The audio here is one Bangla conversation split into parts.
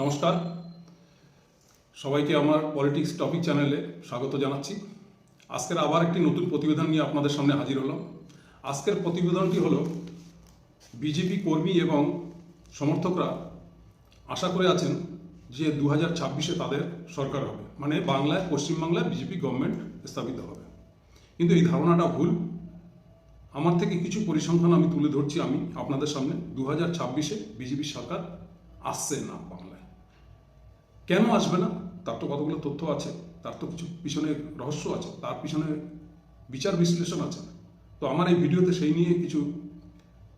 নমস্কার। সবাইকে আমার পলিটিক্স টপিক চ্যানেলে স্বাগত জানাচ্ছি। আজকের আবার একটি নতুন প্রতিবেদন নিয়ে আপনাদের সামনে হাজির হলাম। আজকের প্রতিবেদনটি হলো বিজেপি কর্মী এবং সমর্থকরা আশা করে আছেন যে দু হাজার ছাব্বিশে তাদের সরকার হবে। মানে বাংলায়, পশ্চিমবাংলায় বিজেপি গভর্নমেন্ট স্থাপিত হবে। কিন্তু এই ধারণাটা ভুল। আমার থেকে কিছু পরিসংখ্যান আমি তুলে ধরছি আমি আপনাদের সামনে। দু হাজার ছাব্বিশে বিজেপি সরকার আসছে না কেন আসবে না? তার তো কতগুলো তথ্য আছে, তার তো কিছু পিছনে রহস্য আছে, তার পিছনে বিচার বিশ্লেষণ আছে। তো আমার এই ভিডিওতে সেই নিয়ে কিছু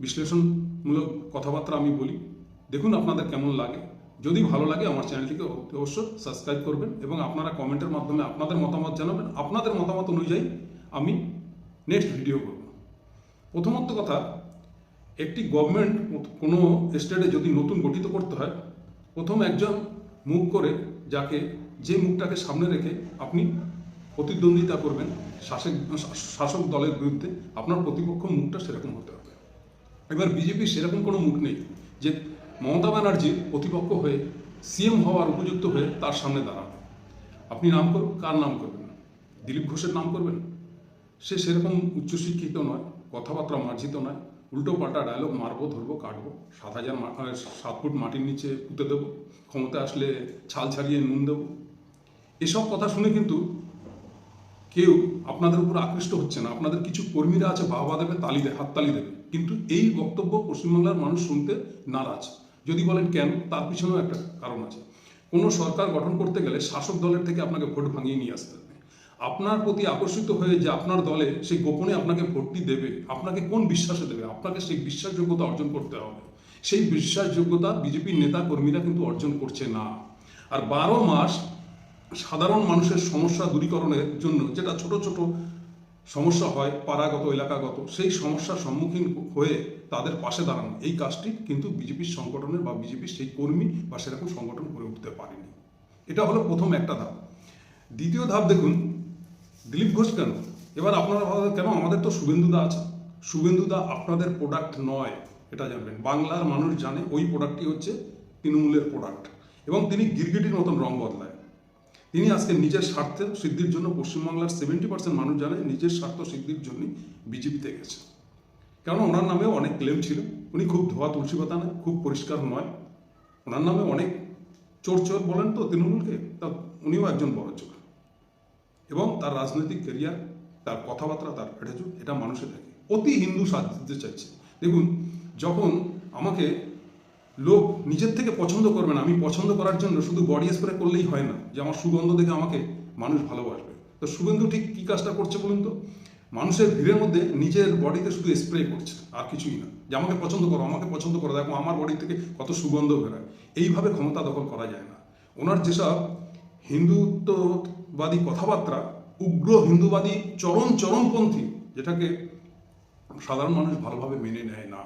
বিশ্লেষণমূলক কথাবার্তা আমি বলি। দেখুন আপনাদের কেমন লাগে। যদি ভালো লাগে আমার চ্যানেলটিকে অবশ্যই সাবস্ক্রাইব করবেন এবং আপনারা কমেন্টের মাধ্যমে আপনাদের মতামত জানাবেন। আপনাদের মতামত অনুযায়ী আমি নেক্সট ভিডিও করব। প্রথমত কথা, একটি গভর্নমেন্ট কোনো স্টেটে যদি নতুন গঠিত করতে হয়, প্রথম একজন মুখ করে যাকে যে মুখটাকে সামনে রেখে আপনি প্রতিদ্বন্দ্বিতা করবেন, শাসক শাসক দলের বিরুদ্ধে আপনার প্রতিপক্ষ মুখটা সেরকম হতে হবে। এবার বিজেপির সেরকম কোনো মুখ নেই যে মমতা ব্যানার্জির প্রতিপক্ষ হয়ে, সিএম হওয়ার উপযুক্ত হয়ে তার সামনে দাঁড়াবে। আপনি নাম করুন কার নাম করবেন? দিলীপ ঘোষের নাম করবেন? সে সেরকম উচ্চশিক্ষিত নয়, কথাবার্তা মার্জিত নয় উল্টো পাল্টা ডায়লগ মারবো, ধরবো, কাটবো। সাত হাজার সাত ফুট মাটির নিচে পুঁতে দেবো। ক্ষমতা আসলে ছাল ছাড়িয়ে নুন দেবো। এসব কথা শুনে কিন্তু কেউ আপনাদের উপর আকৃষ্ট হচ্ছে না। আপনাদের কিছু কর্মীরা আছে বাহবা দেবে, তালি দেবে হাততালি দেবে। কিন্তু এই বক্তব্য পশ্চিমবাংলার মানুষ শুনতে নারাজ। যদি বলেন কেন, তার পিছনেও একটা কারণ আছে। কোনো সরকার গঠন করতে গেলে শাসক দলের থেকে আপনাকে ভোট ভাঙিয়ে নিয়ে আসতে হবে। আপনার প্রতি আকর্ষিত হয়ে যে আপনার দলে সেই গোপনে আপনাকে ভোটটি দেবে, আপনাকে কোন বিশ্বাসে দেবে? আপনাকে সেই বিশ্বাসযোগ্যতা অর্জন করতে হবে। সেই বিশ্বাসযোগ্যতা বিজেপির নেতা কর্মীরা কিন্তু অর্জন করছে না। আর বারো মাস সাধারণ মানুষের সমস্যা দূরীকরণের জন্য যেটা ছোট ছোট সমস্যা হয়, পাড়াগত, এলাকাগত, সেই সমস্যার সম্মুখীন হয়ে তাদের পাশে দাঁড়ানো। এই কাজটি কিন্তু বিজেপির সংগঠনের বা বিজেপির সেই কর্মী বা সেরকম সংগঠন করে উঠতে পারেনি। এটা হলো প্রথম একটা ধাপ। দ্বিতীয় ধাপ দেখুন দিলীপ ঘোষ কেন? এবার আপনারা কেন আমাদের তো শুভেন্দুদা আছে? শুভেন্দুদা আপনাদের প্রোডাক্ট নয়, এটা জানবেন। বাংলার মানুষ জানে ওই প্রোডাক্টটি হচ্ছে তৃণমূলের প্রোডাক্ট এবং তিনি গিরগিটির মতন রং বদলায়। তিনি আজকে নিজের স্বার্থ সিদ্ধির জন্য পশ্চিমবাংলার সেভেন্টি পার্সেন্ট মানুষ জানে, নিজের স্বার্থ সিদ্ধির জন্য বিজেপিতে গেছে। কারণ ওনার নামেও অনেক ক্লেম ছিল। উনি খুব ধোয়া তুলসী পাতা নয়, খুব পরিষ্কার নয়। ওনার নামে অনেক চোর চোর বলেন তো তৃণমূলকে? তা উনিও একজন বড় চোর। এবং তার রাজনৈতিক ক্যারিয়ার তার কথাবার্তা, তার অ্যাটিটিউড এটা মানুষের থাকে। অতি হিন্দু সাজতে চাইছে। দেখুন, যখন আমাকে লোক নিজের থেকে পছন্দ করবে না, আমি পছন্দ করার জন্য শুধু বডি স্প্রে করলেই হয় না, যে আমার সুগন্ধ দেখে আমাকে মানুষ ভালোবাসবে। তো সুগন্ধ ঠিক কী কাজটা করছে বলুন তো? মানুষের ভিড়ের মধ্যে নিজের বডিতে শুধু স্প্রে করছে, আর কিছুই না। যে আমাকে পছন্দ করো, আমাকে পছন্দ করো, দেখো আমার বডি থেকে কত সুগন্ধ বেরোয়। এইভাবে ক্ষমতা দখল করা যায় না। ওনার যেসব হিন্দুত্ববাদী কথাবার্তা, উগ্র হিন্দুবাদী চরম চরমপন্থী, যেটাকে সাধারণ মানুষ ভালোভাবে মেনে নেয় না।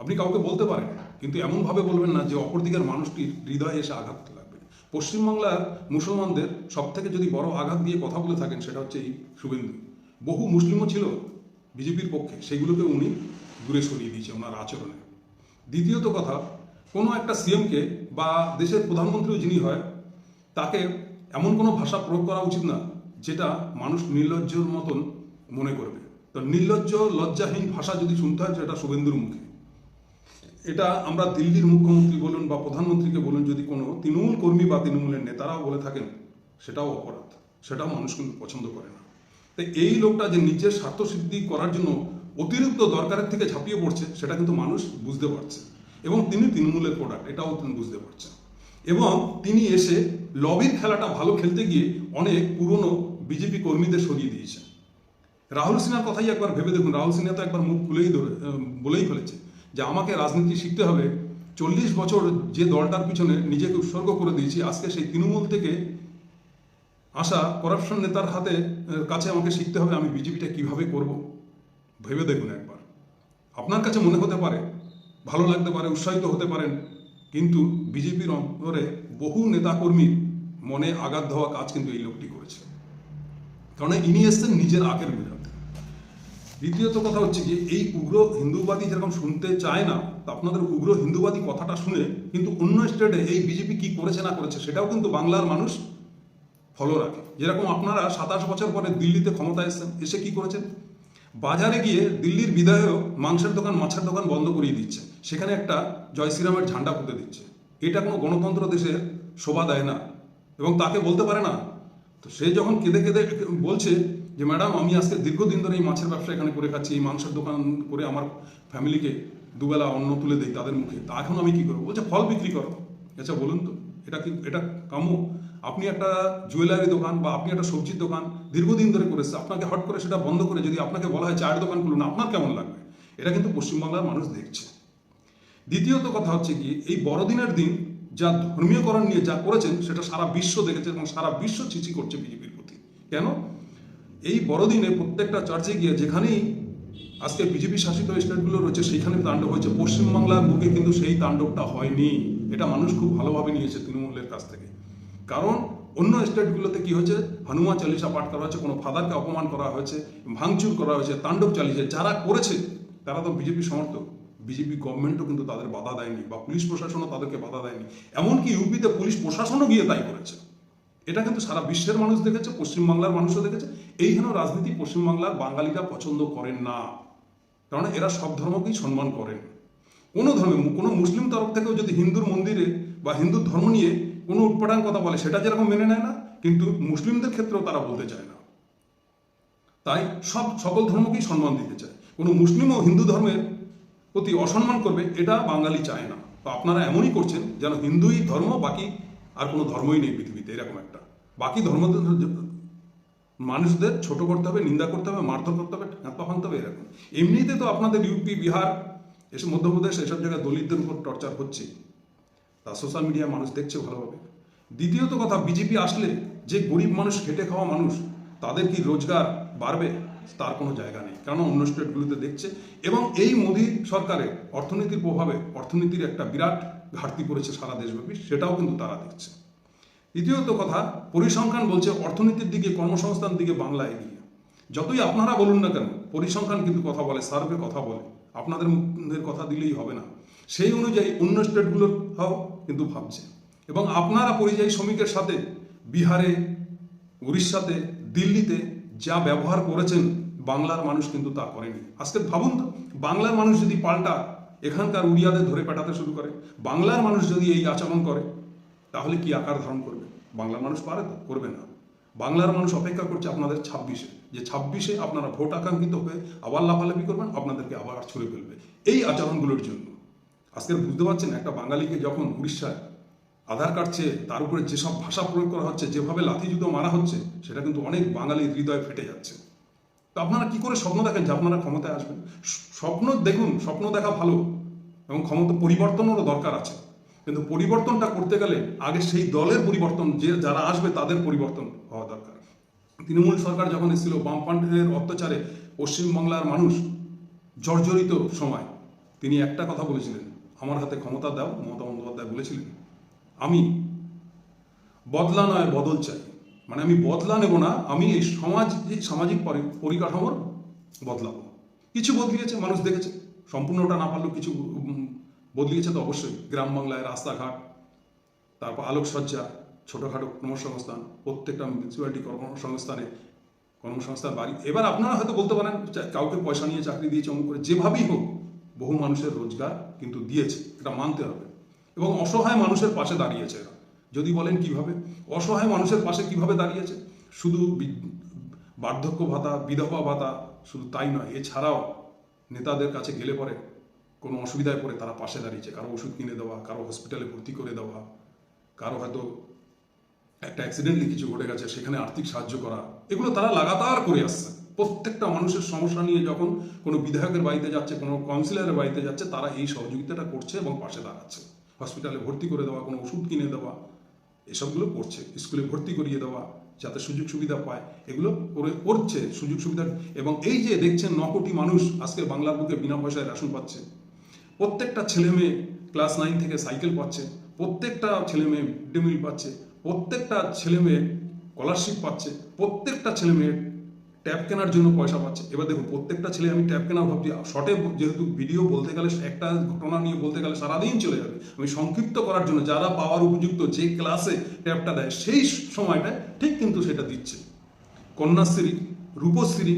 আপনি কাউকে বলতে পারেন, কিন্তু এমনভাবে বলবেন না যে অপরদিকের মানুষটির হৃদয়ে এসে আঘাত লাগবে। পশ্চিমবাংলার মুসলমানদের সব থেকে যদি বড় আঘাত দিয়ে কথা বলে থাকেন, সেটা হচ্ছে এই শুভেন্দু। বহু মুসলিমও ছিল বিজেপির পক্ষে সেগুলোকে উনি দূরে সরিয়ে দিয়েছে ওনার আচরণে। দ্বিতীয়ত কথা, কোনো একটা সিএমকে বা দেশের প্রধানমন্ত্রীও যিনি হয়, তাকে এমন কোনো ভাষা প্রয়োগ করা উচিত না যেটা মানুষ নির্লজ্জর মতন মনে করবে। তো নির্লজ্জ, লজ্জাহীন ভাষা যদি শুনতে হয়, সেটা শুভেন্দুর মুখে। এটা আমরা দিল্লির মুখ্যমন্ত্রী বলুন বা প্রধানমন্ত্রীকে বলুন, যদি কোনো তৃণমূল কর্মী বা তৃণমূলের নেতারাও বলে থাকেন, সেটাও অপরাধ। সেটাও মানুষ কিন্তু পছন্দ করে না। তো এই লোকটা যে নিজের স্বার্থসিদ্ধি করার জন্য অতিরিক্ত দরকারের থেকে ঝাঁপিয়ে পড়ছে, সেটা কিন্তু মানুষ বুঝতে পারছে। এবং তিনি তৃণমূলের প্রোডাক্ট এটাও তিনি বুঝতে পারছেন। এবং তিনি এসে লবির খেলাটা ভালো খেলতে গিয়ে অনেক পুরনো বিজেপি কর্মীদের সরিয়ে দিয়েছেন। রাহুল সিনহার কথাই একবার ভেবে দেখুন, রাহুল সিনহা তো একবার মুখ খুলেই ধরে বলেই ফেলেছে যে আমাকে রাজনীতি শিখতে হবে। চল্লিশ বছর যে দলটার পিছনে নিজেকে উৎসর্গ করে দিয়েছি, আজকে সেই তৃণমূল থেকে আসা করাপশন নেতার হাতে কাছে আমাকে শিখতে হবে আমি বিজেপিটা কীভাবে করব। ভেবে দেখুন একবার। আপনার কাছে মনে হতে পারে, ভালো লাগতে পারে, উৎসাহিত হতে পারেন কিন্তু বিজেপির অন্তরে বহু নেতাকর্মীর মনে আঘাত দেওয়া কাজ কিন্তু এই লোকটি করেছে। কারণ ইনি এসছেন নিজের আকের বিরুদ্ধে দ্বিতীয়ত কথা হচ্ছে যে এই উগ্র হিন্দুবাদী যেরকম শুনতে চায় না, তা আপনাদের উগ্র হিন্দুবাদী কথাটা শুনে কিন্তু অন্য স্টেটে এই বিজেপি কি করেছে না করেছে সেটাও কিন্তু বাংলার মানুষ ফলো রাখে। যেরকম আপনারা সাতাশ বছর পরে দিল্লিতে ক্ষমতায় এসেছেন, এসে কি করেছেন? বাজারে গিয়ে দিল্লির বিধায়ক মাংসের দোকান, মাছের দোকান বন্ধ করিয়ে দিচ্ছে। সেখানে একটা জয় শ্রীরামের ঝান্ডা পুঁতে দিচ্ছে। এটা কোনো গণতন্ত্র দেশের শোভা দেয় না। এবং তাকে বলতে পারে না। তো সে যখন কেঁদে কেঁদে বলছে যে, ম্যাডাম, আমি আজকে দীর্ঘদিন ধরে এই মাছের ব্যবসা এখানে করে খাচ্ছি, এই মাংসের দোকান করে আমার ফ্যামিলিকে দুবেলা অন্ন তুলে দেই তাদের মুখে, তা এখন আমি কি করব? বলছে, ফল বিক্রি করো। আচ্ছা বলুন তো, এটা কি, এটা কাম্য আপনি একটা জুয়েলারি দোকান বা আপনি একটা সবজির দোকান দীর্ঘদিন ধরে করেছে আপনাকে হট করে সেটা বন্ধ করে যদি আপনাকে বলা হয় চায়ের দোকান খুলুন, আপনার কেমন লাগবে? এটা কিন্তু পশ্চিমবাংলার মানুষ দেখছে। দ্বিতীয়ত কথা হচ্ছে কি, এই বড়দিনের দিন যা ধর্মীয়করণ নিয়ে যা করেছেন, সেটা সারা বিশ্ব দেখেছে এবং সারা বিশ্ব চিচি করছে বিজেপির প্রতি। কেন? এই বড়দিনে প্রত্যেকটা চার্চে গিয়ে যেখানেই আজকে বিজেপি শাসিত স্টেটগুলো রয়েছে, সেইখানে তাণ্ডব হয়েছে। পশ্চিমবাংলার বুকে কিন্তু সেই তাণ্ডবটা হয়নি। এটা মানুষ খুব ভালোভাবে নিয়েছে তৃণমূলের কাছ থেকে। কারণ অন্য স্টেটগুলোতে কি হয়েছে? হনুমান চালিসা পাঠ করা হয়েছে, কোনো ফাদারকে অপমান করা হয়েছে, ভাঙচুর করা হয়েছে, তাণ্ডব চালিয়েছে, যারা করেছে, তারা তো বিজেপি সমর্থক। বিজেপি গভর্নমেন্টও কিন্তু তাদের বাধা দেয়নি বা পুলিশ প্রশাসনও তাদেরকে বাধা দেয়নি। এমনকি ইউপিতে পুলিশ প্রশাসনও গিয়ে তাই করেছে। এটা কিন্তু সারা বিশ্বের মানুষ দেখেছে, পশ্চিমবাংলার মানুষও দেখেছে। এইখানে রাজনীতি পশ্চিমবাংলার বাঙালিরা পছন্দ করেন না। কারণ এরা সব ধর্মকেই সম্মান করেন। কোনো ধর্মে, কোনো মুসলিম তরফ থেকেও যদি হিন্দুর মন্দিরে বা হিন্দু ধর্ম নিয়ে কোনো উৎপাদন কথা বলে, সেটা যেরকম মেনে নেয় না, কিন্তু মুসলিমদের ক্ষেত্রেও তারা বলতে চায় না। তাই সব সকল ধর্মকেই সম্মান দিতে চায়। কোনো মুসলিম ও হিন্দু ধর্মের প্রতি অসম্মান করবে, এটা বাঙালি চায় না। তো আপনারা এমনই করছেন যেন হিন্দুই ধর্ম, বাকি আর কোনো ধর্মই নেই পৃথিবীতে, এরকম একটা। বাকি ধর্ম মানুষদের ছোট করতে হবে, নিন্দা করতে হবে, মারধর করতে হবে হাত পা ভাঙতে হবে, এরকম। এমনিতে তো আপনাদের ইউপি, বিহার এসব মধ্যপ্রদেশ, এসব জায়গায় দলিতদের উপর টর্চার হচ্ছে। তা সোশ্যাল মিডিয়া মানুষ দেখছে ভালোভাবে। দ্বিতীয়ত কথা বিজেপি আসলে যে গরিব মানুষ, খেটে খাওয়া মানুষ, তাদের কি রোজগার বাড়বে? তার কোনো জায়গা নেই। কারণ অন্য স্টেটগুলিতে দেখছে। এবং এই মোদী সরকারের অর্থনীতির প্রভাবে অর্থনীতির একটা বিরাট ঘাটতি পড়েছে সারা দেশব্যাপী, সেটাও কিন্তু তারা দেখছে। দ্বিতীয়ত কথা, পরিসংখ্যান বলছে অর্থনীতির দিকে, কর্মসংস্থান দিকে বাংলা এগিয়ে। যতই আপনারা বলুন না কেন, পরিসংখ্যান কিন্তু কথা বলে, সার্ভে কথা বলে। আপনাদের কথা দিলেই হবে না। সেই অনুযায়ী অন্য স্টেটগুলোর কিন্তু ভাবছে। এবং আপনারা পরিযায়ী শ্রমিকের সাথে বিহারে, উড়িষ্যাতে, দিল্লিতে যা ব্যবহার করেছেন, বাংলার মানুষ কিন্তু তা করেনি। আজকে ভাবুন তো, বাংলার মানুষ যদি পাল্টা এখানকার উড়িয়াদের ধরে পেটাতে শুরু করে, বাংলার মানুষ যদি এই আচরণ করে, তাহলে কি আকার ধারণ করবে? বাংলার মানুষ পারে তো, করবে না। বাংলার মানুষ অপেক্ষা করছে আপনাদের ছাব্বিশে। যে ছাব্বিশে আপনারা ভোট আকাঙ্ক্ষিত হয়ে আবার লাফালাফি করবেন, আপনাদেরকে আবার ছুড়ে ফেলবে। এই আচরণগুলোর জন্য। আজকে বুঝতে পারছেন, একটা বাঙালিকে যখন উড়িষ্যায় আধার কার্ড চেয়ে তার উপরে যেসব ভাষা প্রয়োগ করা হচ্ছে, যেভাবে লাথি জুতো মারা হচ্ছে, সেটা কিন্তু অনেক বাঙালির হৃদয় ফেটে যাচ্ছে। তো আপনারা কি করে স্বপ্ন দেখেন যে আপনারা ক্ষমতায় আসবেন? স্বপ্ন দেখুন, স্বপ্ন দেখা ভালো, এবং ক্ষমতা পরিবর্তনেরও দরকার আছে। কিন্তু পরিবর্তনটা করতে গেলে আগে সেই দলের পরিবর্তন, যে যারা আসবে তাদের পরিবর্তন হওয়া দরকার। তৃণমূল সরকার যখন এসেছিল বামপান্ডের অত্যাচারে পশ্চিমবাংলার মানুষ জর্জরিত সময়, তিনি একটা কথা বলেছিলেন আমার হাতে ক্ষমতা দাও, মমতা বন্দ্যোপাধ্যায় বলেছিলেন। আমি বদলা নয়, বদল চাই। মানে আমি বদলা নেব না, আমি এই সমাজ সামাজিক পরি- পরিকাঠামোর বদলাবো। কিছু বদলিয়েছে, মানুষ দেখেছে। সম্পূর্ণটা না পারলেও কিছু বদলিয়েছে তো অবশ্যই। গ্রাম বাংলায় রাস্তাঘাট, তারপর আলোকসজ্জা, ছোটোখাটো কর্মসংস্থান, প্রত্যেকটা মিউনিসিপ্যালিটি কর্মসংস্থানে, কর্মসংস্থান বাড়ি। এবার আপনারা হয়তো বলতে পারেন কাউকে পয়সা নিয়ে চাকরি দিয়েছে অমুক করে, যেভাবেই হোক বহু মানুষের রোজগার কিন্তু দিয়েছে, এটা মানতে হবে। এবং অসহায় মানুষের পাশে দাঁড়িয়েছে এরা। যদি বলেন কীভাবে? অসহায় মানুষের পাশে কীভাবে দাঁড়িয়েছে? শুধু বার্ধক্য ভাতা, বিধবা ভাতা, শুধু তাই নয়, এছাড়াও নেতাদের কাছে গেলে পরে কোনো অসুবিধায় পড়ে তারা পাশে দাঁড়িয়েছে। কারও ওষুধ কিনে দেওয়া, কারও হসপিটালে ভর্তি করে দেওয়া, কারও হয়তো একটা অ্যাক্সিডেন্টলি কিছু ঘটে গেছে, সেখানে আর্থিক সাহায্য করা, এগুলো তারা লাগাতার করে আসছে। প্রত্যেকটা মানুষের সমস্যা নিয়ে যখন কোনো বিধায়কের বাড়িতে যাচ্ছে, কোনো কাউন্সিলরের বাড়িতে যাচ্ছে, তারা এই সহযোগিতাটা করছে এবং পাশে দাঁড়াচ্ছে। হসপিটালে ভর্তি করে দেওয়া, কোনো ওষুধ কিনে দেওয়া, এসবগুলো করছে। স্কুলে ভর্তি করিয়ে দেওয়া, যাতে সুযোগ সুবিধা পায়, এগুলো করে করছে, সুযোগ সুবিধা এবং এই যে দেখছেন ন কোটি মানুষ আজকে বাংলার বুকে বিনা পয়সায় রেশন পাচ্ছে। প্রত্যেকটা ছেলে মেয়ে ক্লাস নাইন থেকে সাইকেল পাচ্ছে, প্রত্যেকটা ছেলে মেয়ে মিড ডে মিল পাচ্ছে, প্রত্যেকটা ছেলে মেয়ে স্কলারশিপ পাচ্ছে, প্রত্যেকটা ছেলে মেয়ে ট্যাব কেনার জন্য পয়সা পাচ্ছে। এবার দেখুন, প্রত্যেকটা ছেলে আমি ট্যাব কেনার ভাবছি। শর্টে যেহেতু ভিডিও বলতে গেলে একটা ঘটনা নিয়ে বলতে গেলে সারাদিন চলে যাবে। আমি সংক্ষিপ্ত করার জন্য যারা পাওয়ার উপযুক্ত যে ক্লাসে ট্যাবটা দেয়, সেই সময়টায় ঠিক কিন্তু সেটা দিচ্ছে। কন্যাশ্রী, রূপশ্রী,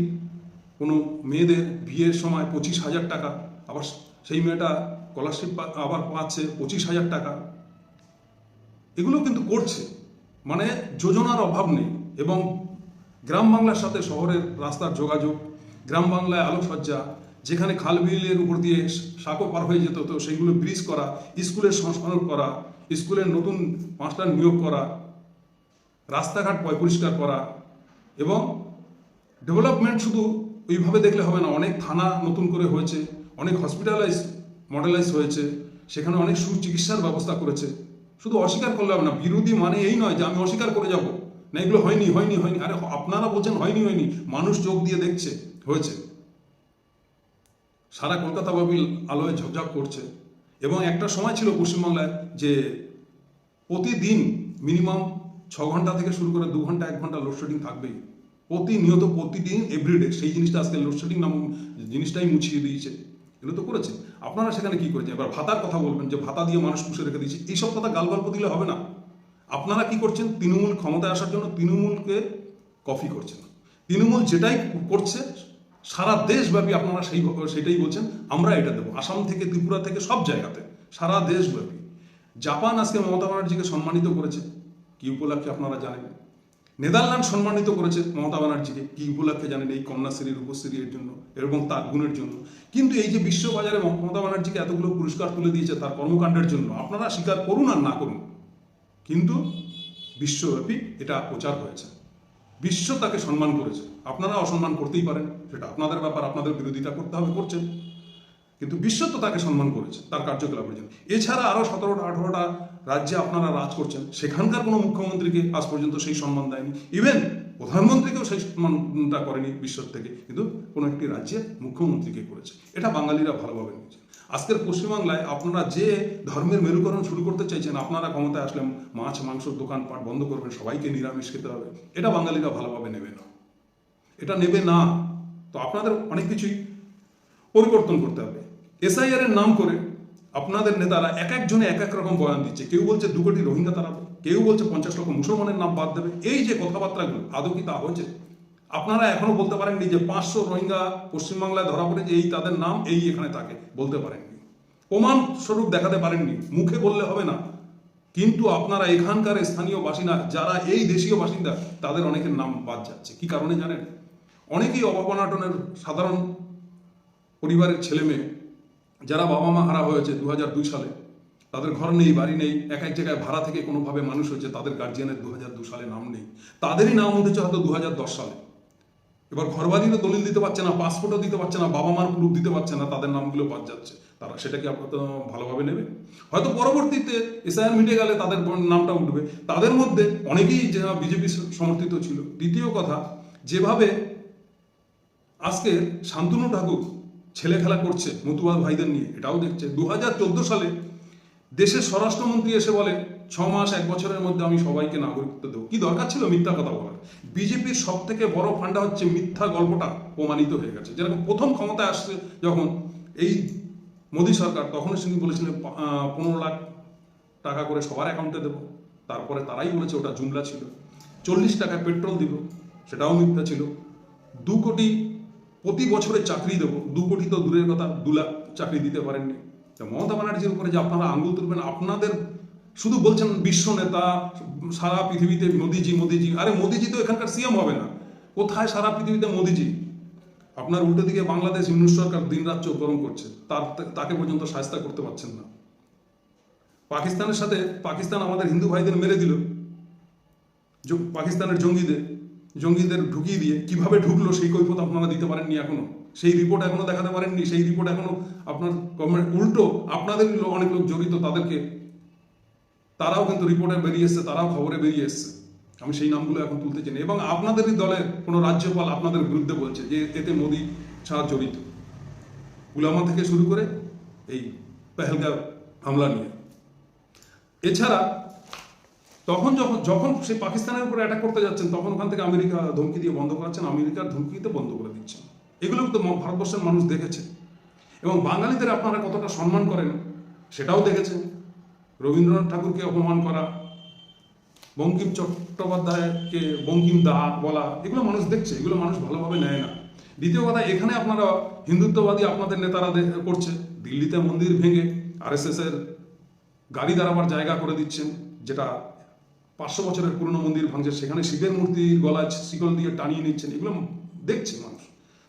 কোনো মেয়েদের বিয়ের সময় পঁচিশ হাজার টাকা, আবার সেই মেয়েটা স্কলারশিপ আবার পাচ্ছে পঁচিশ হাজার টাকা। এগুলো কিন্তু করছে। মানে যোজনার অভাব নেই এবং গ্রাম বাংলার সাথে শহরের রাস্তার যোগাযোগ, গ্রাম বাংলায় আলোকসজ্জা, যেখানে খাল বিলের উপর দিয়ে সাঁকো পার হয়ে যেত, তো সেগুলো ব্রিজ করা, স্কুলের সংস্করণ করা, স্কুলের নতুন মাস্টার নিয়োগ করা, রাস্তাঘাট পরিষ্কার করা এবং ডেভেলপমেন্ট শুধু ওইভাবে দেখলে হবে না, অনেক থানা নতুন করে হয়েছে, অনেক হসপিটালাইজ, মডেলাইজ হয়েছে, সেখানে অনেক সুচিকিৎসার ব্যবস্থা করেছে। শুধু অস্বীকার করলে হবে না, বিরোধী মানে এই নয় যে আমি অস্বীকার করে যাব। না, এগুলো হয়নি হয়নি হয়নি। আরে, আপনারা বলছেন হয়নি হয়নি। মানুষ চোখ দিয়ে দেখছে, হয়েছে। সারা কলকাতা বাবিল আলোয় ঝকঝক করছে। এবং একটা সময় ছিল পশ্চিমবাংলায় যে প্রতিদিন মিনিমাম ছ ঘণ্টা থেকে শুরু করে দু ঘণ্টা, এক ঘণ্টা লোডশেডিং থাকবেই। প্রতিনিয়ত প্রতিদিন এভরিডে সেই জিনিসটা আজকে লোডশেডিং নাম, জিনিসটাই মুছিয়ে দিয়েছে। এগুলো তো করেছে। আপনারা সেখানে কি করেছেন? এবার ভাতার কথা বলবেন যে ভাতা দিয়ে মানুষ পুষে রেখে দিয়েছে। এইসব কথা গাল গল্প দিলে হবে না। আপনারা কি করছেন? তৃণমূল ক্ষমতায় আসার জন্য তৃণমূলকে কফি করছেন। তৃণমূল যেটাই করছে, সারা দেশব্যাপী আপনারা সেই সেটাই বলছেন, আমরা এটা দেবো। আসাম থেকে, ত্রিপুরা থেকে, সব জায়গাতে, সারা দেশব্যাপী। জাপান আজকে মমতা ব্যানার্জিকে সম্মানিত করেছে। কি উপলক্ষে আপনারা জানেন? নেদারল্যান্ড সম্মানিত করেছে মমতা ব্যানার্জিকে। কি উপলক্ষে জানেন এই কন্যাশ্রী রূপশ্রী এর জন্য এবং তার গুণের জন্য? কিন্তু এই যে বিশ্ববাজারে মমতা ব্যানার্জিকে এতগুলো পুরস্কার তুলে দিয়েছে তার কর্মকাণ্ডের জন্য, আপনারা স্বীকার করুন আর না করুন। কিন্তু বিশ্বব্যাপী এটা প্রচার হয়েছে। বিশ্ব তাকে সম্মান করেছে। আপনারা অসম্মান করতেই পারেন, সেটা আপনাদের ব্যাপার, আপনাদের বিরোধিতা করতে হবে, করছেন। কিন্তু বিশ্ব তো তাকে সম্মান করেছে, তার কার্যকলাপের জন্য এছাড়া আরও সতেরোটা, আঠারোটা রাজ্যে আপনারা রাজ করছেন। সেখানকার কোনো মুখ্যমন্ত্রীকে আজ পর্যন্ত সেই সম্মান দেয়নি। ইভেন প্রধানমন্ত্রীকেও সেই সম্মানটা করেনি বিশ্বের থেকে, কিন্তু কোনো একটি রাজ্যে মুখ্যমন্ত্রীকে করেছে। এটা বাঙালিরা ভালোভাবে নিয়েছে। আজকের পশ্চিমবাংলায় আপনারা যে ধর্মের মেরুকরণ শুরু করতে চাইছেন, আপনারা ক্ষমতায় আসলে মাছ, মাংস দোকানপাট বন্ধ করবেন, সবাইকে নিরামিষ খেতে হবে। এটা বাঙালিরা ভালোভাবে নেবে না। এটা নেবে না। তো আপনাদের অনেক কিছুই পরিবর্তন করতে হবে। এসআইআর এর নাম করে আপনাদের নেতারা এক একজনে এক এক রকম বয়ান দিচ্ছে। কেউ বলছে দু কোটি রোহিঙ্গা তারা, কেউ বলছে পঞ্চাশ লক্ষ মুসলমানের নাম বাদ দেবে। এই যে কথাবার্তাগুলো, আদৌ কি তা হয়েছে? আপনারা এখনও বলতে পারেননি যে পাঁচশো রোহিঙ্গা পশ্চিমবাংলায় ধরা পড়ে, এই তাদের নাম এই এখানে থাকে বলতে পারেননি। প্রমাণ স্বরূপ দেখাতে পারেননি, মুখে বললে হবে না। কিন্তু আপনারা এখানকার স্থানীয় বাসিন্দা, যারা এই দেশীয় বাসিন্দা, তাদের অনেকের নাম বাদ যাচ্ছে। কি কারণে জানেন? অনেকেই অভাবনাটনের সাধারণ পরিবারের ছেলে মেয়ে, যারা বাবা মা হারা হয়েছে দু সালে, তাদের ঘর নেই, বাড়ি নেই, এক এক জায়গায় ভাড়া থেকে কোনোভাবে মানুষ হয়েছে, তাদের গার্জিয়ানের দু সালে নাম নেই। তাদেরই নাম উঠেছে হয়তো দু সালে। এবার ঘর বাড়িরও দলিল দিতে পারছে না পাসপোর্টও দিতে পারছে না বাবা মার প্রুফ দিতে পারছে না, তাদের নামগুলো বাদ যাচ্ছে। তারা সেটা কি আপনার ভালোভাবে নেবে? হয়তো পরবর্তীতে এসআইআর মিটে গেলে তাদের নামটা উঠবে। তাদের মধ্যে অনেকেই যারা বিজেপি সমর্থিত ছিল। দ্বিতীয় কথা, যেভাবে আজকে শান্তনু ঠাকুর ছেলে খেলা করছে মতুয়া ভাইদের নিয়ে, এটাও দেখছে। দু হাজার চোদ্দ সালে দেশের স্বরাষ্ট্রমন্ত্রী এসে বলে ছ মাস এক বছরের মধ্যে আমি সবাইকে নাগরিকত্ব দেবো। কি দরকার ছিল মিথ্যা কথা বলার? বিজেপির সব থেকে বড় ফান্ডা হচ্ছে মিথ্যা গল্পটা প্রমাণিত হয়ে গেছে। যেরকম প্রথম ক্ষমতায় আসছে যখন এই মোদী সরকার, তখন তিনি বলেছিলেন পনেরো লাখ টাকা করে সবার অ্যাকাউন্টে দেবো। তারপরে তারাই বলেছে ওটা জুমলা ছিল। চল্লিশ টাকায় পেট্রোল দিব, সেটাও মিথ্যা ছিল। দু কোটি প্রতি বছরে চাকরি দেবো। দু কোটি তো দূরের কথা, দু লাখ চাকরি দিতে পারেননি। মমতা ব্যানার্জির উপরে যে আপনারা আঙ্গুল তুলবেন, আপনাদের শুধু বলছেন বিশ্ব নেতা, সারা পৃথিবীতে মোদিজি মোদিজি। আরে মোদিজি তো এখানকার সিএম হবে না। কোথায় সারা পৃথিবীতে মোদিজি? আপনার উল্টো দিকে বাংলাদেশ ইউনিট সরকার দিন রাত চোখ গরম করছে। তার, তাকে পর্যন্ত সাহস্তা করতে পারছেন না। পাকিস্তানের সাথে, পাকিস্তান আমাদের হিন্দু ভাইদের মেরে দিল। পাকিস্তানের জঙ্গিদের জঙ্গিদের ঢুকিয়ে দিয়ে কীভাবে ঢুকলো সেই কৈফত আপনারা দিতে পারেননি এখনও? সেই রিপোর্ট এখনও দেখাতে পারেননি। সেই রিপোর্ট এখনও আপনার গভর্নমেন্ট উল্টো আপনাদের অনেক লোক জড়িত তাদেরকে তারাও কিন্তু রিপোর্টে বেরিয়ে এসছে, তারাও খবরে বেরিয়ে এসছে। আমি সেই নামগুলো এখন তুলতে চাই এবং আপনাদেরই দলের কোনো রাজ্যপাল আপনাদের বিরুদ্ধে বলছে যে এতে মোদী ছাড়া জড়িত। উলামা থেকে শুরু করে এই পেহেলগা হামলা নিয়ে। এছাড়া তখন যখন যখন সে পাকিস্তানের উপরে অ্যাটাক করতে যাচ্ছেন, তখন ওখান থেকে আমেরিকা ধমকি দিয়ে বন্ধ করাচ্ছেন, আমেরিকার ধমকিতে বন্ধ করে দিচ্ছেন। এগুলো তো ভারতবর্ষের মানুষ দেখেছে। এবং বাঙালিদের আপনারা কতটা সম্মান করেন, সেটাও দেখেছেন। রবীন্দ্রনাথ ঠাকুরকে অপমান করা, বঙ্কিম চট্টোপাধ্যায়কে বঙ্কিম দা বলা, এগুলো মানুষ দেখছে, এগুলো মানুষ ভালোভাবে নেয় না। দ্বিতীয় কথা, এখানে আপনারা হিন্দুত্ববাদী আপনাদের নেতারা করছে, দিল্লিতে মন্দির ভেঙে আরএসএস এর গাড়ি দাঁড়াবার জায়গা করে দিচ্ছেন, যেটা পাঁচশো বছরের পুরনো মন্দির ভাঙছে, সেখানে শিবের মূর্তির গলায় শিকল দিয়ে টানিয়ে নিচ্ছেন, এগুলো দেখছে মানুষ।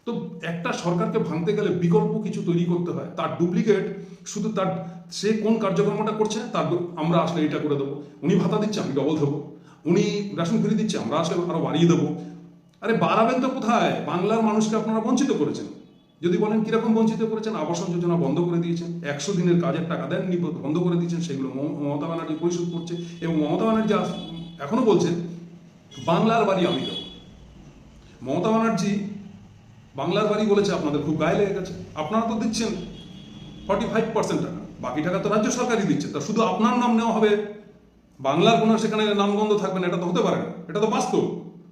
তো একটা সরকারকে ভাঙতে গেলে বিকল্প কিছু তৈরি করতে হয়, তার ডুপ্লিকেট শুধু তার, সে কোন কার্যক্রমটা করছে, তার আমরা আসলে এটা করে দেবো। উনি ভাতা দিচ্ছে, আমি ডবল দেবো। উনি রেশন ফ্রি দিচ্ছে, আমরা আসলে আরও বাড়িয়ে দেবো। আরে বাড়াবেন তো কোথায়? বাংলার মানুষকে আপনারা বঞ্চিত করেছেন। যদি বলেন কীরকম বঞ্চিত করেছেন? আবাসন যোজনা বন্ধ করে দিয়েছেন। একশো দিনের কাজের টাকা দেননি, বন্ধ করে দিয়েছেন। সেগুলো মমতা ব্যানার্জি পরিশোধ করছে এবং মমতা ব্যানার্জি আস- এখনও বলছেন, বাংলার বাড়ি আমি দেবো। মমতা ব্যানার্জি বাংলার বাড়ি বলেছে, আপনাদের খুব গায়ে লেগে গেছে। আপনারা তো দিচ্ছেন। ফর্টি ফাইভ পার্সেন্ট টাকা। বাকি টাকা তো রাজ্য সরকারই দিচ্ছে। তা শুধু আপনার নাম নেওয়া হবে? বাংলার কোনো সেখানে নামগন্ধ থাকবে না, এটা তো হতে পারে না। এটা তো বাস্তব।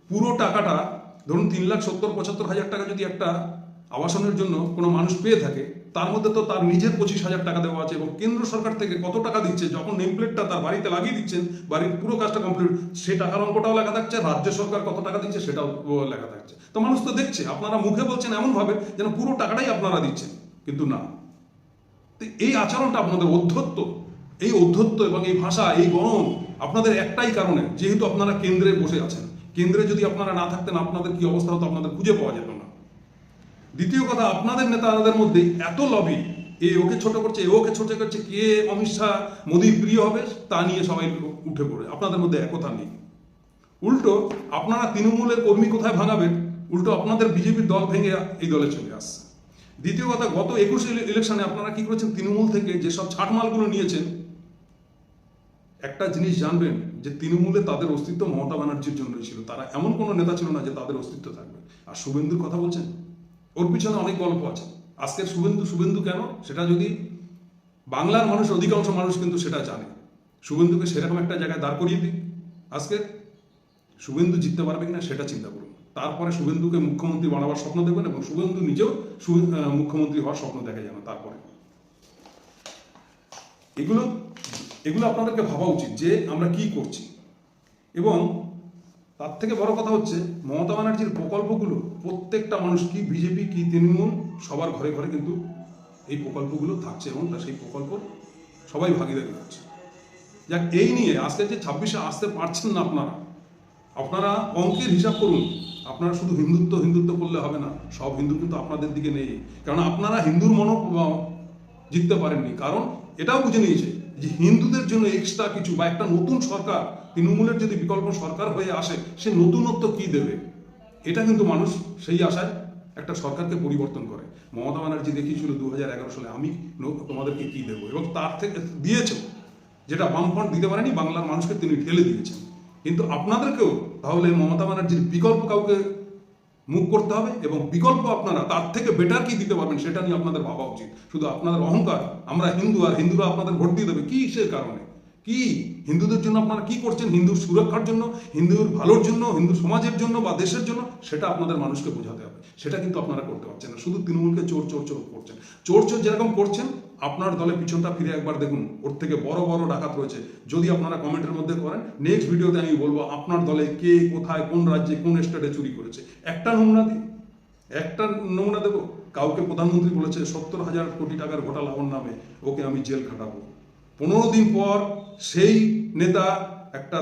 পুরো টাকাটা, ধরুন তিন লাখ সত্তর, পঁচাত্তর হাজার টাকা যদি একটা আবাসনের জন্য কোনো মানুষ পেয়ে থাকে, তার মধ্যে তো তার নিজের পঁচিশ হাজার টাকা দেওয়া আছে এবং কেন্দ্র সরকার থেকে কত টাকা দিচ্ছে, যখন নেম প্লেটটা তার বাড়িতে লাগিয়ে দিচ্ছেন, বাড়ির পুরো কাজটা কমপ্লিট সে টাকার অঙ্কটাও লেখা থাকছে, রাজ্য সরকার কত টাকা দিচ্ছে সেটাও লেখা থাকছে। তো মানুষ তো দেখছে, আপনারা মুখে বলছেন এমনভাবে যেন পুরো টাকাটাই আপনারা দিচ্ছেন, কিন্তু না। তো এই আচরণটা আপনাদের অধ্যত্ত, এই অধ্যত্ত এবং এই ভাষা, এই গরম আপনাদের একটাই কারণে, যেহেতু আপনারা কেন্দ্রে বসে আছেন। কেন্দ্রে যদি আপনারা না থাকতেন, আপনাদের কি অবস্থা হতো? আপনাদের খুঁজে পাওয়া যেত না। দ্বিতীয় কথা, আপনাদের নেতাদের মধ্যে এত লবি এ ওকে ছোট করছে এ ওকে ছোট করছে, কে অমিত শাহ, মোদী প্রিয় হবে, তা নিয়ে সবাই উঠে পড়ে। আপনাদের মধ্যে একতা নেই। উল্টো, আপনারা তৃণমূলের কর্মী কোথায় ভাঙাবেন? উল্টো, আপনাদের বিজেপির দল ভেঙে এই দলে চলে আসছে। দ্বিতীয় কথা, গত একুশে ইলেকশনে আপনারা কি করেছেন? তৃণমূল থেকে যেসব ছাটমালগুলো নিয়েছেন, একটা জিনিস জানবেন, যে তৃণমূলে তাদের অস্তিত্ব মমতা ব্যানার্জির জন্যই ছিল। তারা এমন কোনো নেতা ছিল না যে তাদের অস্তিত্ব থাকবে। আর শুভেন্দুর কথা বলছেন? ওর পিছনে অনেক গল্প আছে। আজকের শুভেন্দু শুভেন্দু কেন? সেটা যদি বাংলার মানুষ, অধিকাংশ মানুষ কিন্তু সেটা জানে। শুভেন্দুকে সেরকম একটা জায়গায় দাঁড় করিয়ে দিই। আজকে শুভেন্দু জিততে পারবে কিনা সেটা চিন্তা করুন। তারপরে শুভেন্দুকে মুখ্যমন্ত্রী বানাবার স্বপ্ন দেখবেন এবং শুভেন্দু নিজেও মুখ্যমন্ত্রী হওয়ার স্বপ্ন দেখে যেন তারপরে। এগুলো এগুলো আপনাদেরকে ভাবা উচিত যে আমরা কি করছি। এবং তার থেকে বড় কথা হচ্ছে, মমতা ব্যানার্জির প্রকল্পগুলো, প্রত্যেকটা মানুষ কি বিজেপি, কি তৃণমূল, সবার ঘরে ঘরে কিন্তু এই প্রকল্পগুলো থাকছে এবং তা সেই প্রকল্প সবাই ভাগিদারি করছে। যাক, এই নিয়ে আজকে যে ছাব্বিশে আসতে পারছেন না আপনারা আপনারা অঙ্কের হিসাব করুন। আপনারা শুধু হিন্দুত্ব হিন্দুত্ব করলে হবে না, সব হিন্দু কিন্তু আপনাদের দিকে নেই। কারণ আপনারা হিন্দুর মন জিততে পারেননি। কারণ এটাও বুঝে নিয়েছে যে হিন্দুদের জন্য এক্সট্রা কিছু বা একটা নতুন সরকার, তৃণমূলের যদি বিকল্প সরকার হয়ে আসে, সে নতুনত্ব কি দেবে? এটা কিন্তু মানুষ সেই আশায় একটা সরকারকে পরিবর্তন করে। মমতা ব্যানার্জি দেখিয়েছিল দু হাজার এগারো সালে, আমি তোমাদেরকে কি দেবো? এবং তার থেকে দিয়েছে যেটা বামফ্রন্ট দিতে পারেনি, বাংলার মানুষকে তিনি ঠেলে দিয়েছেন। কিন্তু আপনাদেরকেও তাহলে মমতা ব্যানার্জির বিকল্প কাউকে মুখ করতে হবে এবং বিকল্প আপনারা তার থেকে বেটার কি দিতে পারবেন সেটা নিয়ে আপনাদের ভাবা উচিত। শুধু আপনাদের অহংকার, আমরা হিন্দু আর হিন্দুরা আপনাদের ভোট দিয়ে দেবে। কি কারণে? কি? হিন্দুদের জন্য আপনারা কি করছেন? হিন্দুর সুরক্ষার জন্য, হিন্দুর ভালোর জন্য হিন্দু সমাজের জন্য বা দেশের জন্য? সেটা আপনাদের মানুষকে বোঝাতে হবে। সেটা কিন্তু আপনারা করতে পারছেন না। শুধু তৃণমূলকে চোর চোর চোর করছেন। চোর চোর যেরকম করছেন আপনার দলে পিছনটা ফিরে একবার দেখুন। ওর থেকে বড় বড় ডাকাত রয়েছে। যদি আপনারা কমেন্টের মধ্যে করেন নেক্সট ভিডিওতে আমি বলব আপনার দলে কে কোথায়, কোন রাজ্যে, কোন স্টেটে চুরি করেছে। একটা নমুনা দিই একটা নমুনা দেবো। কাউকে প্রধানমন্ত্রী বলেছে, সত্তর হাজার কোটি টাকার ঘোটালা ওর নামে ওকে আমি জেল খাটাবো। পনেরো দিন পর সেই নেতা একটা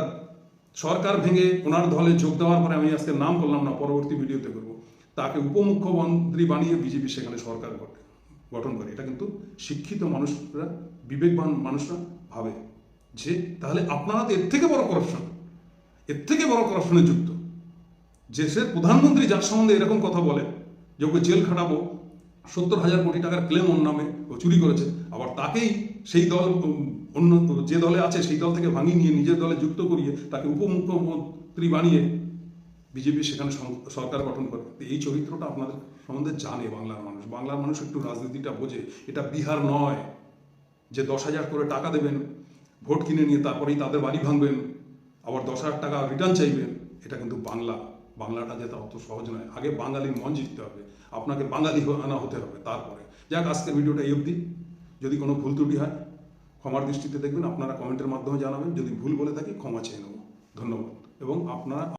সরকার ভেঙে ওনার দলে যোগ দেওয়ার পরে আমি আজকে নাম করলাম না, পরবর্তী ভিডিওতে করব। তাকে উপমুখ্যমন্ত্রী বানিয়ে বিজেপি সেখানে সরকার গঠে গঠন করে। এটা কিন্তু শিক্ষিত মানুষরা, বিবেকবান মানুষরা ভাবে যে তাহলে আপনারা তো এর থেকে বড় করাপশন এর থেকে বড় করাপশনে যুক্ত। যে সে প্রধানমন্ত্রী যার সম্বন্ধে এরকম কথা বলে, যে ওকে জেল খাটাবো, সত্তর হাজার কোটি টাকার ক্লেম ওর নামে ও চুরি করেছে, আবার তাকেই সেই দল, অন্য যে দলে আছে সেই দল থেকে ভাঙিয়ে নিয়ে নিজের দলে যুক্ত করিয়ে তাকে উপমুখ্যমন্ত্রী বানিয়ে বিজেপি সেখানে সরকার গঠন করে। এই চরিত্রটা আপনাদের সম্বন্ধে জানে বাংলার মানুষ। বাংলার মানুষ একটু রাজনীতিটা বোঝে। এটা বিহার নয় যে দশ হাজার করে টাকা দেবেন, ভোট কিনে নিয়ে তারপরেই তাদের বাড়ি ভাঙবেন, আবার দশ হাজার টাকা রিটার্ন চাইবেন। এটা কিন্তু বাংলা। বাংলাটা যেতে অত সহজ নয়। আগে বাঙালির মন জিততে হবে। আপনাকে বাঙালি আনা হতে হবে তারপরে। যাক, আজকের ভিডিওটা এই অবধি। যদি কোনো ভুল ত্রুটি হয়, ক্ষমার দৃষ্টিতে দেখবেন। আপনারা কমেন্টের মাধ্যমে জানাবেন। যদি ভুল বলে থাকি, ক্ষমা চেয়ে নেব। ধন্যবাদ। এবং আপনারা